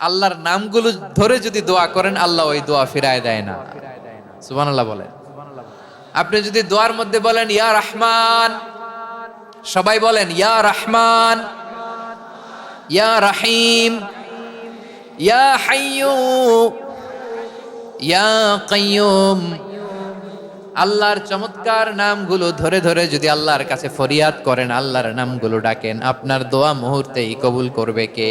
আল্লাহর নামগুলো ধরে যদি দোয়া করেন, আল্লাহ ওই দোয়া ফিরায় দেয় না। সুবহানাল্লাহ বলেন। আপনি যদি দোয়ার মধ্যে বলেন, ইয়া রহমান সবাই বলেন, ইয়া রহমান ইয়া রাহিম ইয়া হাইয়ু ইয়া কাইয়ুম আল্লাহর চমৎকার নামগুলো ধরে ধরে যদি আল্লাহর কাছে ফরিয়াদ করেন, আল্লাহর নামগুলো ডাকেন, আপনার দোয়া মুহূর্তেই কবুল করবে কে?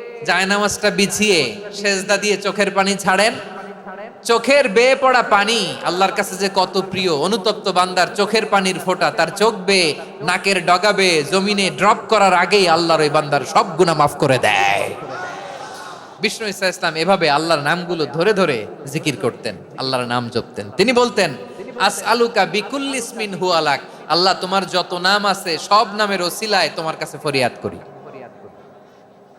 জায়নামাজটা বিছিয়ে সেজদা দিয়ে চোখের পানি ছাড়েন। চোখের বেয়ে পড়া পানি আল্লাহর কাছে যে কত প্রিয়, অনুতপ্ত বান্দার চোখের পানির ফোঁটা, তার চোখ বেয়ে নাকের ডগাবে জমিনে ড্রপ করার আগেই আল্লাহর ওই বান্দার সব গুণা মাফ করে দেয়। বিষ্ণু ইসা ইসলাম এভাবে আল্লাহর নামগুলো ধরে ধরে জিকির করতেন, আল্লাহর নাম জপতেন। তিনি বলতেন আস আলুকা বিকুল্লিসমিন হু আলাক আল্লাহ তোমার যত নাম আছে সব নামের ওসিলায় তোমার কাছে ফরিয়াদ করি।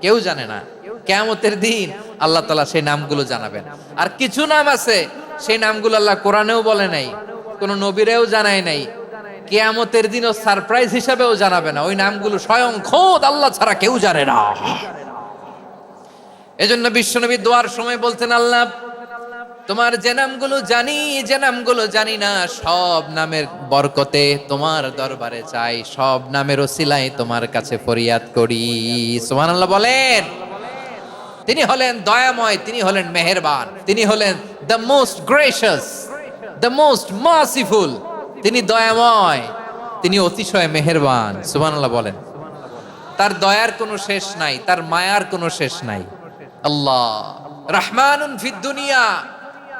কেউ জানে না। কেমতের দিন আল্লাহ তালা সেই নামগুলো জানাবেন। আর কিছু নাম আছে, সেই নামগুলো আল্লাহ কোরআনেও বলে নাই, কোন নবীরেও জানায় নাই। কেয়ামতের দিনও সারপ্রাইজ হিসাবেও জানাবে না। ওই নামগুলো স্বয়ং খোদ আল্লাহ ছাড়া কেউ জানে না। এজন্য বিশ্বনবী দোয়ার সময় বলতেন, আল্লাহ তোমার যে নামগুলো জানি, যে নামগুলো জানি না, সব নামের বরকতে তোমার দরবারে চাই, সব নামের ওসিলাই তোমার কাছে ফরিয়াদ করি। সুবহানাল্লাহ বলেন। তিনি হলেন দয়াময়, তিনি হলেন মেহেরবান, তিনি হলেন the most gracious the most merciful তিনি দয়াময়, তিনি অতিশয় মেহেরবান। সুবহানাল্লাহ বলেন। তার দয়ার কোনো শেষ নাই, তার মায়ার কোনো শেষ নাই। আল্লাহ। রহমানুন ফিদ দুনিয়া।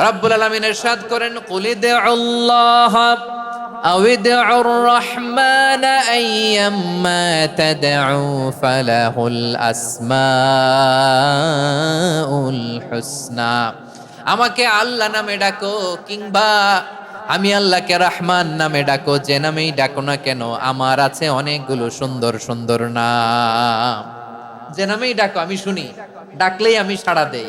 রব্বুল আলামিন ইরশাদ করেন কুলিদ আল্লাহ أو ادعوا الرحمن أيما تدعوا فله الأسماء الحسنى আমাকে আল্লাহ নামে ডাকো কিংবা আমি আল্লাহকে রহমান নামে ডাকো যে নামেই ডাকো না কেন আমার আছে অনেকগুলো সুন্দর সুন্দর নাম যে নামেই ডাকো আমি শুনি ডাকলেই আমি সাড়া দেই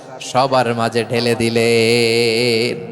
সবার মাঝে ঢেলে দিলেন।